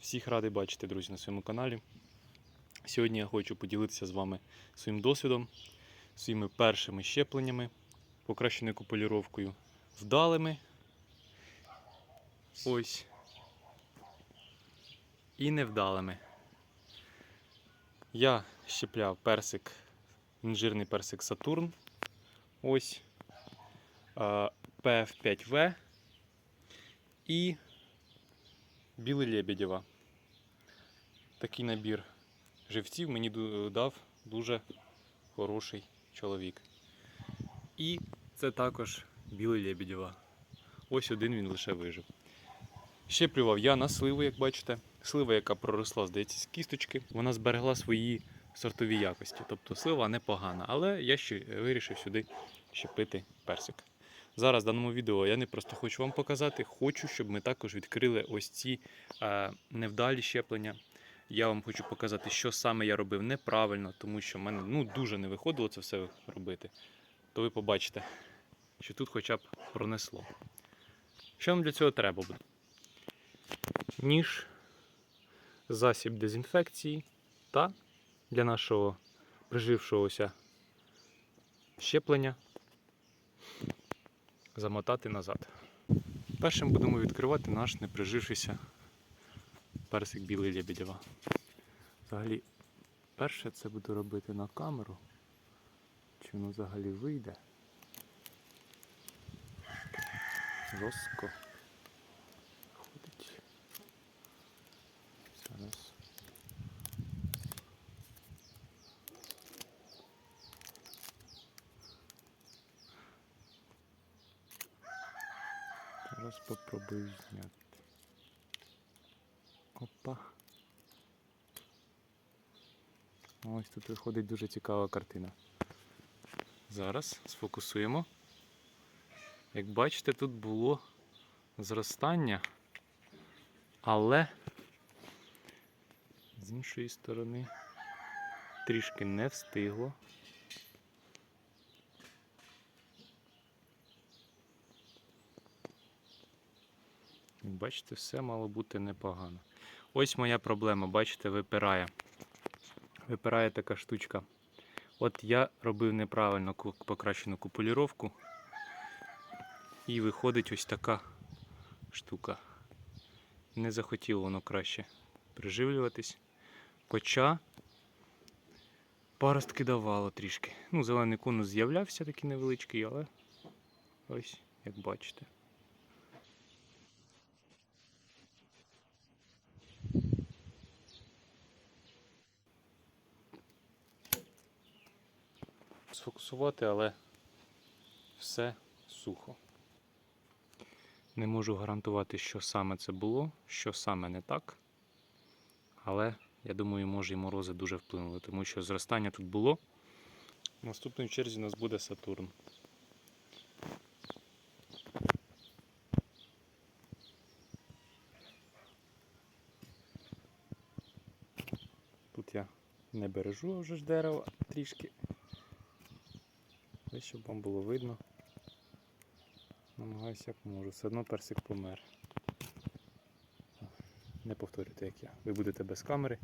Всіх радий бачити, друзі, на своєму каналі. Сьогодні я хочу поділитися з вами своїм досвідом, своїми першими щепленнями, покращеною куполіровкою, вдалими. Ось. І невдалими. Я щепляв персик, інжирний персик Сатурн. Ось. а, PF5V і білий Лебедєва. Такий набір живців мені дав дуже хороший чоловік. І це також білий Лебедєва. Ось один він лише вижив. Щеплював я на сливу, як бачите. Слива, яка проросла, здається, з кісточки, вона зберегла свої сортові якості. Тобто слива непогана, але я ще вирішив сюди щепити персик. Зараз в даному відео я не просто хочу вам показати, хочу, щоб ми також відкрили ось ці е, невдалі щеплення. Я вам хочу показати, що саме я робив неправильно, тому що в мене ну, дуже не виходило це все робити. То ви побачите, що тут хоча б пронесло. Що нам для цього треба буде? Ніж, засіб дезінфекції та для нашого прижившогося щеплення замотати назад. Першим будемо відкривати наш неприжившийся персик білий Лебедєва. Взагалі, перше це буду робити на камеру. Чи воно взагалі вийде? Жорстко. Зараз. Зараз попробую зняти. Опа. Ось тут виходить дуже цікава картина. Зараз сфокусуємо. Як бачите, тут було зростання, але з іншої сторони трішки не встигло. Бачите, все мало бути непогано. Ось моя проблема, бачите, випирає. Випирає така штучка. От я робив неправильно покращену купуліровку. І виходить ось така штука. Не захотіло воно краще приживлюватись. Хоча паростки давало трішки. Ну, зелений конус з'являвся такий невеличкий, але ось як бачите. Сфокусувати, але все сухо. Не можу гарантувати, що саме це було, що саме не так. Але я думаю, може і морози дуже вплинули, тому що зростання тут було. В наступній черзі у нас буде Сатурн. Тут я не бережу вже ж дерево трішки. Щоб вам було видно. Намагаюся як можу. Все одно персик помер. Не повторюйте, як я. Ви будете без камери.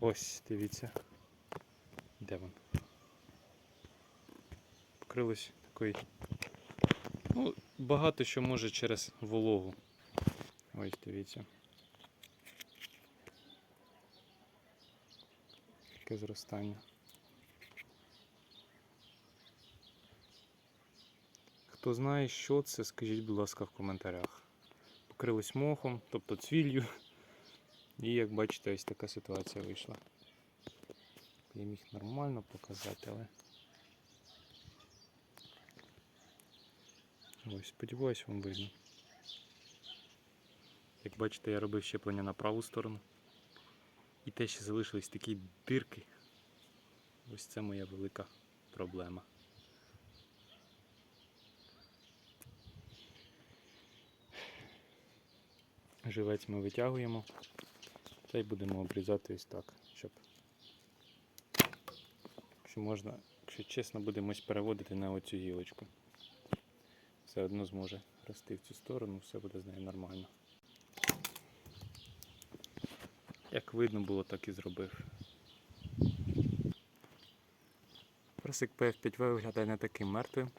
Ось, дивіться. Де він? Покрилось такий. Ну, багато що може через вологу. Ось дивіться. Таке зростання. Хто знає, що це, скажіть, будь ласка, в коментарях. Покрилось мохом, тобто цвіллю. І як бачите, ось така ситуація вийшла. Я міг нормально показати, але. Ось, сподіваюсь, вам видно. Як бачите, я робив щеплення на праву сторону. І те, що залишились такі дирки. Ось це моя велика проблема. Живець ми витягуємо та й будемо обрізати ось так, щоб якщо можна, якщо чесно, будемо переводити на оцю гілочку. Все одно зможе рости в цю сторону, все буде з нею нормально. Як видно було, так і зробив. Персик PF5V виглядає не таким мертвим,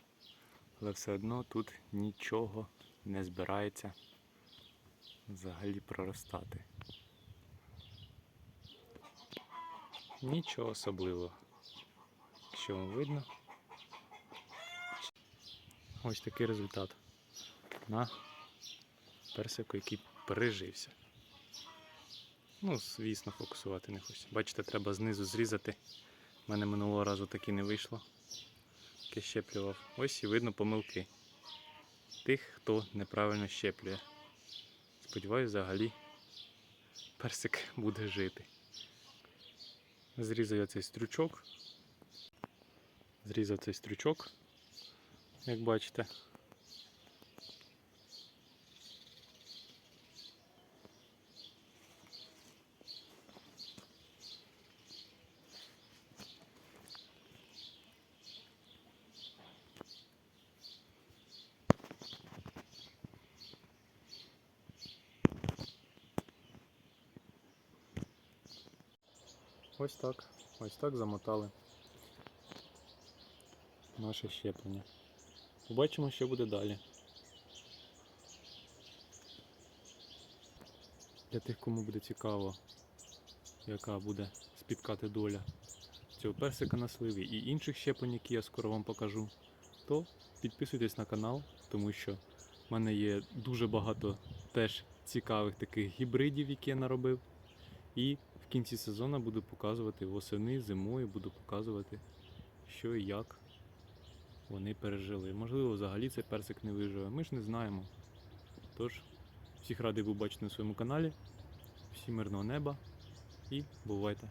але все одно тут нічого не збирається взагалі проростати. Нічого особливого. Що вам видно? Ось такий результат на персику, який пережився. Ну, звісно, фокусувати не хочу. Бачите, треба знизу зрізати. У мене минулого разу таки не вийшло. Яке щеплював. Ось і видно помилки тих, хто неправильно щеплює. Сподіваюсь, взагалі персик буде жити. Зрізав я цей стрючок. Зрізав цей стрючок, як бачите. Ось так. Ось так замотали наше щеплення. Побачимо, що буде далі. Для тих, кому буде цікаво, яка буде спіткати доля цього персика на сливі і інших щеплень, які я скоро вам покажу, то підписуйтесь на канал, тому що в мене є дуже багато теж цікавих таких гібридів, які я наробив. І в кінці сезону буду показувати восени, зимою буду показувати, що і як вони пережили. Можливо, взагалі цей персик не виживе. Ми ж не знаємо. Тож, всіх радий побачити на своєму каналі. Всім мирного неба і бувайте!